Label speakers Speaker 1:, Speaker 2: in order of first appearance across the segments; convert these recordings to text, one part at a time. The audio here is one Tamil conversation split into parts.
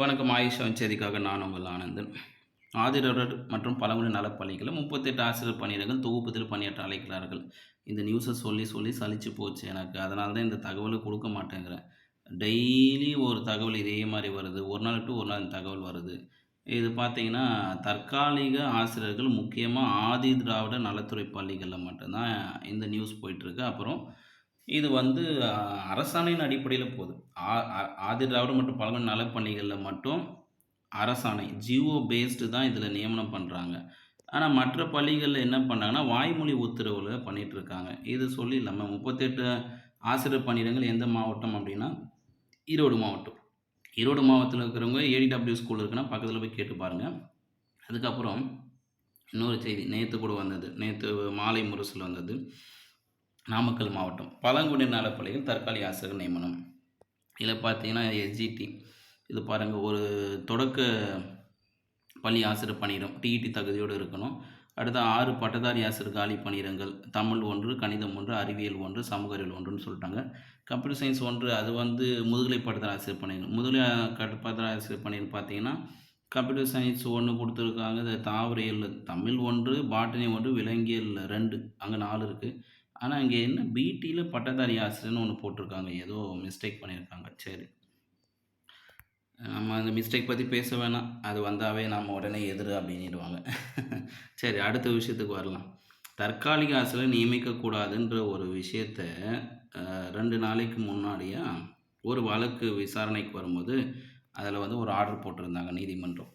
Speaker 1: வணக்கம் ஆயுஷன் செய்திக்காக நான் உங்கள் ஆனந்தன். ஆதிரர் மற்றும் பழங்குடி நலப்பள்ளிகளில் முப்பத்தெட்டு ஆசிரியர் பணியிடங்கள் தொகுப்பத்தில் பணியாற்ற அழைக்கிறார்கள். இந்த நியூஸை சொல்லி சொல்லி சலிச்சு போச்சு எனக்கு. அதனால தான் இந்த தகவலை கொடுக்க மாட்டேங்கிறேன் டெய்லி ஒரு தகவல் இதே மாதிரி வருது. ஒரு நாள் டு ஒரு நாள் இந்த தகவல் வருது. இது பார்த்திங்கன்னா தற்காலிக ஆசிரியர்கள் முக்கியமாக ஆதி திராவிட நலத்துறை பள்ளிகளில் மட்டும்தான் இந்த நியூஸ் போயிட்டுருக்கு அப்புறம் இது வந்து அரசாணையின் அடிப்படையில் போகுது. ஆ- ஆ- திராவிட மற்றும் பழங்குடி நலப்பணிகளில் மட்டும் அரசாணை ஜிஓ பேஸ்டு தான் இதில் நியமனம் பண்ணுறாங்க ஆனால் மற்ற பள்ளிகளில் என்ன பண்ணாங்கன்னா வாய்மொழி உத்தரவில் பண்ணிகிட்ருக்காங்க இது சொல்லி இல்லாமல் முப்பத்தெட்டு ஆசிரியர் பணியிடங்கள் எந்த மாவட்டம் அப்படின்னா ஈரோடு மாவட்டம். ஈரோடு மாவட்டத்தில் இருக்கிறவங்க ஏடிடபிள்யூ ஸ்கூல் இருக்குன்னா பக்கத்தில் போய் கேட்டு பாருங்கள் அதுக்கப்புறம் இன்னொரு செய்தி நேற்று கூட வந்தது. நேற்று மாலை முரசில் வந்தது. நாமக்கல் மாவட்டம். பழங்குடி நலப்பள்ளியில் தற்காலிக ஆசிரியர் நியமனம். இதில் பார்த்தீங்கன்னா எஸ்ஜிடி இது பாருங்கள் ஒரு தொடக்க பள்ளி ஆசிரியர் பணியிடம் டிஇடி தகுதியோடு இருக்கணும். அடுத்த ஆறு பட்டதாரி ஆசிரியர் காலி பணியிடங்கள் தமிழ் ஒன்று கணிதம் ஒன்று அறிவியல் ஒன்று சமூக அறிவியல் ஒன்றுன்னு சொல்லிட்டாங்க. கம்ப்யூட்டர் சயின்ஸ் ஒன்று அது வந்து முதுகலை பட்டதாரி ஆசிரியர் பணியிடம். முதுகலை பட்டதாரி ஆசிரியர் பணியிடம் பார்த்தீங்கன்னா கம்ப்யூட்டர் சயின்ஸ் ஒன்று கொடுத்துருக்காங்க. தாவரியல் தமிழ் ஒன்று பாட்டனி ஒன்று விலங்கியல் ரெண்டு அங்கே நாலு இருக்குது ஆனால் இங்கே என்ன பிடியில் பட்டதாரி ஆசிரியர்னு ஒன்று போட்டிருக்காங்க. ஏதோ மிஸ்டேக் பண்ணியிருக்காங்க. சரி. நம்ம அந்த மிஸ்டேக் பற்றி பேச வேணாம். அது வந்தாவே நம்ம உடனே எதிர் அப்படின்னுடுவாங்க. சரி அடுத்த விஷயத்துக்கு வரலாம். தற்காலிக ஆசிரியர் நியமிக்கக்கூடாதுன்ற ஒரு விஷயத்த ரெண்டு நாளைக்கு முன்னாடியே ஒரு வழக்கு விசாரணைக்கு வரும்போது அதில் வந்து ஒரு ஆர்டர் போட்டிருந்தாங்க நீதிமன்றம்.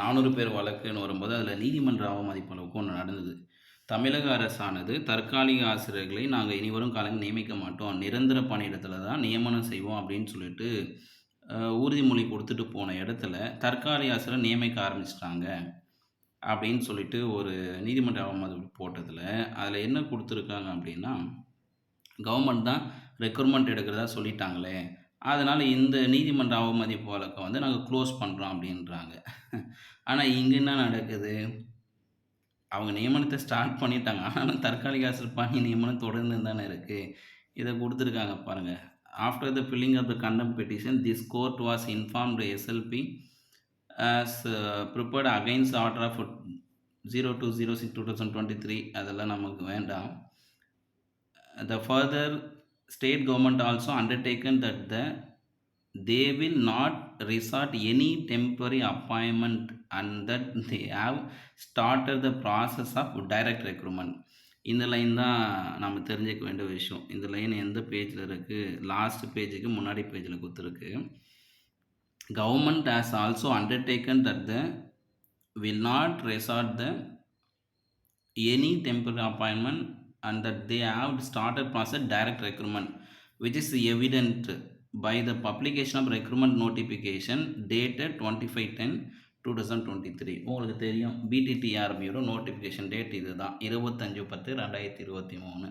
Speaker 1: நானூறு பேர் வழக்குன்னு வரும்போது அதில் நீதிமன்ற அவமதிப்பு அளவுக்கு ஒன்று நடந்தது. தமிழக அரசானது தற்காலிக ஆசிரியர்களை நாங்கள் இனிவரும் காலங்கள் நியமிக்க மாட்டோம். நிரந்தர பணியிடத்தில் தான் நியமனம் செய்வோம் அப்படின்னு சொல்லிட்டு உறுதிமொழி கொடுத்துட்டு போன இடத்துல தற்காலிக ஆசிரியர் நியமிக்க ஆரம்பிச்சிட்டாங்க அப்படின்னு சொல்லிட்டு ஒரு நீதிமன்ற அவமதிப்பு போட்டதில் அதில் என்ன கொடுத்துருக்காங்க அப்படின்னா கவர்மெண்ட் தான் ரெக்ரூட்மெண்ட் எடுக்கிறதா சொல்லிட்டாங்களே. அதனால் இந்த நீதிமன்ற அவமதிப்பு வழக்கை வந்து நாங்கள் க்ளோஸ் பண்ணுறோம் அப்படின்றாங்க. ஆனால் இங்கே என்ன நடக்குது? அவங்க நியமனத்தை ஸ்டார்ட் பண்ணிட்டாங்க. ஆனாலும் தற்காலிக ஆசிரியர் பணி நியமனம் தொடர்ந்து தானே இருக்குது இதை கொடுத்துருக்காங்க பாருங்கள் after the filing of the contempt petition this court was informed SLP as prepared against order of zero two zero six two thousand twenty three அதெல்லாம் நமக்கு வேண்டாம். The further state government also undertaken that the they will not resort any temporary appointment and that they have started the process of direct recruitment இந்த லைன் தான் நம்ம தெரிஞ்சுக்க வேண்டிய விஷயம் இந்த லைன் எந்த பேஜில் இருக்குது லாஸ்ட் பேஜுக்கு முன்னாடி பேஜில் கொடுத்துருக்கு government has also undertaken that the will not resort the any temporary appointment and that they have started process direct recruitment which is evident by the publication of publication notification recruitment twenty five ten two thousand twenty three உங்களுக்கு தெரியும் பிடிடிஆர்பியோட நோட்டிஃபிகேஷன் டேட் இது தான் இருபத்தஞ்சு பத்து ரெண்டாயிரத்தி இருபத்தி மூணு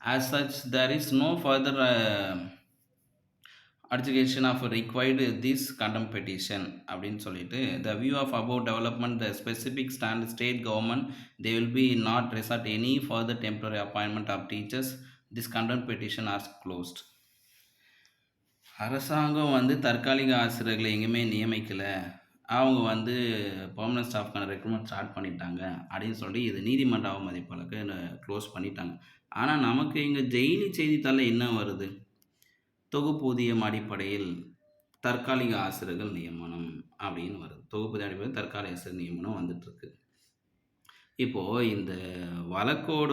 Speaker 1: as such there is no further adjudication of required this contempt petition அப்படின்னு சொல்லிட்டு the view of about development the specific stand state government they will be not resort any further temporary appointment of teachers this contempt petition are closed அரசாங்கம் வந்து தற்காலிக ஆசிரியர்களை எங்கேயுமே நியமிக்கலை. அவங்க வந்து பர்மனன்ட் ஸ்டாஃப்க்கான ரெக்ரூட்மெண்ட் ஸ்டார்ட் பண்ணிட்டாங்க. அப்படின்னு சொல்லி இது நீதிமன்ற அவமதிப்பு க்ளோஸ் பண்ணிட்டாங்க. ஆனால் நமக்கு இங்கே ஜெயிலி செய்தித்தாளில் என்ன வருது? தொகுப்பூதியம் அடிப்படையில் தற்காலிக ஆசிரியர்கள் நியமனம் அப்படின்னு வருது. தொகுப்பூதிய அடிப்படையில் தற்காலிக ஆசிரியர் நியமனம் வந்துட்டுருக்கு இப்போது இந்த வழக்கோட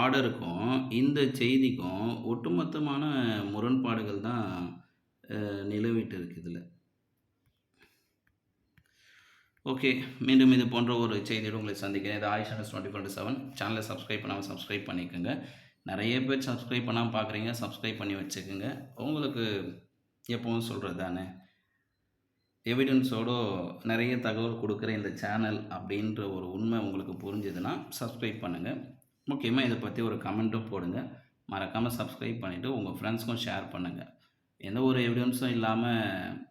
Speaker 1: ஆர்டருக்கும் இந்த செய்திக்கும் ஒட்டுமொத்தமான முரண்பாடுகள் தான் நிலவிட்டு இருக்குது இதில். ஓகே மீண்டும் இது போன்ற ஒரு செய்தியோடு உங்களை சந்திக்கிறேன். இது ஆயுஷ் டுவெண்ட்டி ஃபோர் செவன். சேனலை சப்ஸ்கிரைப் பண்ணாமல் சப்ஸ்கிரைப் பண்ணிக்கோங்க. நிறைய பேர் சப்ஸ்கிரைப் பண்ணாமல் பார்க்குறீங்க சப்ஸ்கிரைப் பண்ணி வச்சுக்கோங்க. உங்களுக்கு எப்பவும் சொல்கிறது தானே? எவிடன்ஸோட நிறைய தகவல் கொடுக்குற இந்த சேனல் அப்படின்ற ஒரு உண்மை உங்களுக்கு புரிஞ்சுதுன்னா சப்ஸ்கிரைப் பண்ணுங்கள் முக்கியமாக இதை பற்றி ஒரு கமெண்ட்டும் போடுங்க. மறக்காமல் சப்ஸ்கிரைப் பண்ணிவிட்டு உங்கள் ஃப்ரெண்ட்ஸ்க்கும் ஷேர் பண்ணுங்கள் எந்த ஒரு எவிடன்ஸும் இல்லாமல்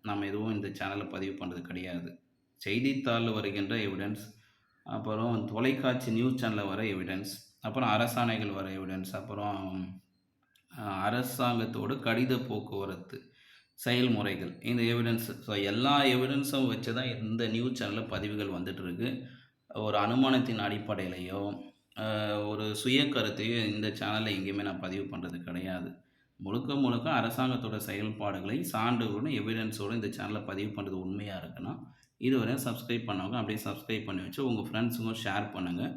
Speaker 1: நம்ம எதுவும் இந்த சேனலில் பதிவு பண்ணுறது கிடையாது. செய்தித்தாளில் வருகின்ற எவிடன்ஸ் அப்புறம் தொலைக்காட்சி நியூஸ் சேனலில் வர எவிடன்ஸ் அப்புறம் அரசாணைகள் வர எவிடன்ஸ் அப்புறம் அஹ், அரசாங்கத்தோட கடித போக்குவரத்து. செயல்முறைகள். இந்த எவிடன்ஸ் ஸோ எல்லா எவிடன்ஸும் வச்சு தான் இந்த நியூஸ் சேனலில் பதிவுகள் வந்துட்டுருக்கு. ஒரு அனுமானத்தின் அடிப்படையிலையோ ஒரு சுய கருத்தையோ இந்த சேனலில் எங்கேயுமே நான் பதிவு பண்ணுறது கிடையாது. முழுக்க முழுக்க அரசாங்கத்தோட செயல்பாடுகளை சான்றுகளுடன் எவிடன்ஸோடு இந்த சேனலை பதிவு பண்ணுறது உண்மையாக இருக்குன்னா இதுவரையும் சப்ஸ்கிரைப் பண்ணவங்க அப்படியே சப்ஸ்கிரைப் பண்ணி வச்சு உங்கள் ஃப்ரெண்ட்ஸுக்கும் ஷேர் பண்ணுங்கள்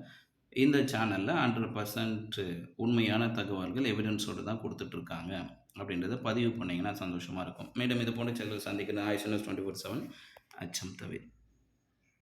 Speaker 1: இந்த சேனலில் ஹண்ட்ரட் பர்சன்ட் உண்மையான தகவல்கள் எவிடன்ஸோடு தான் கொடுத்துட்ருக்காங்க. அப்படின்றத பதிவு பண்ணிங்கன்னா சந்தோஷமாக இருக்கும். மேடம் இது போன்ற சேனல் சந்திக்கிறது ஆயுஷ் டுவெண்ட்டி ஃபோர் செவன் அச்சம் தவிர.